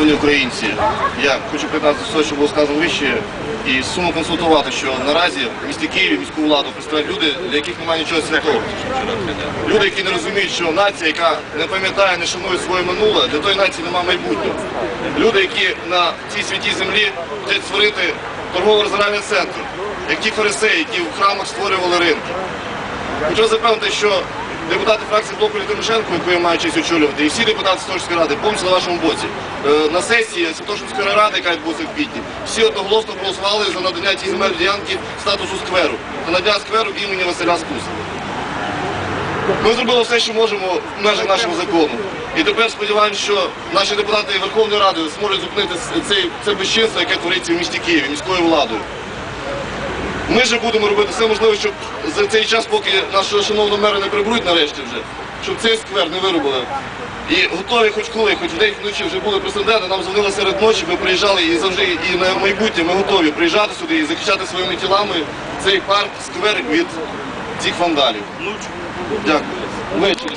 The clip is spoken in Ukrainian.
Шановні українці, я хочу приєднатися того, що було сказано вище, і сумно констатувати, що наразі в місті Києві міську владу представляють люди, для яких немає нічого святого. Люди, які не розуміють, що нація, яка не пам'ятає, не шанує своє минуле, для тої нації немає майбутнього. Люди, які на цій святій землі хочуть створити торгово-розважальний центр, як ті фарисеї, які в храмах створювали ринки. Хочу запевнити, що депутати фракції блоку Тимошенко, яку я маю честь очолювати, і всі депутати Святошинської ради повністю на вашому боці. Е, На сесії Святошинської ради, яка відбудеться в квітні, всі одноголосно проголосували за надання цій земельної ділянки статусу скверу, та надання скверу імені Василя Скуса. Ми зробили все, що можемо в межах нашого закону. І тепер сподіваємося, що наші депутати Верховної Ради зможуть зупинити цей, це безчинство, яке твориться в місті Києві міською владою. Ми ж будемо робити все можливе, щоб за цей час, поки нашого шановного мера не приберуть нарешті вже, щоб цей сквер не виробили. І готові хоч коли, хоч в день вночі вже були прецеденти, нам дзвонили серед ночі, ми приїжджали і завжди і на майбутнє ми готові приїжджати сюди і захищати своїми тілами цей парк, сквер від цих вандалів. Дякую. Ввечері.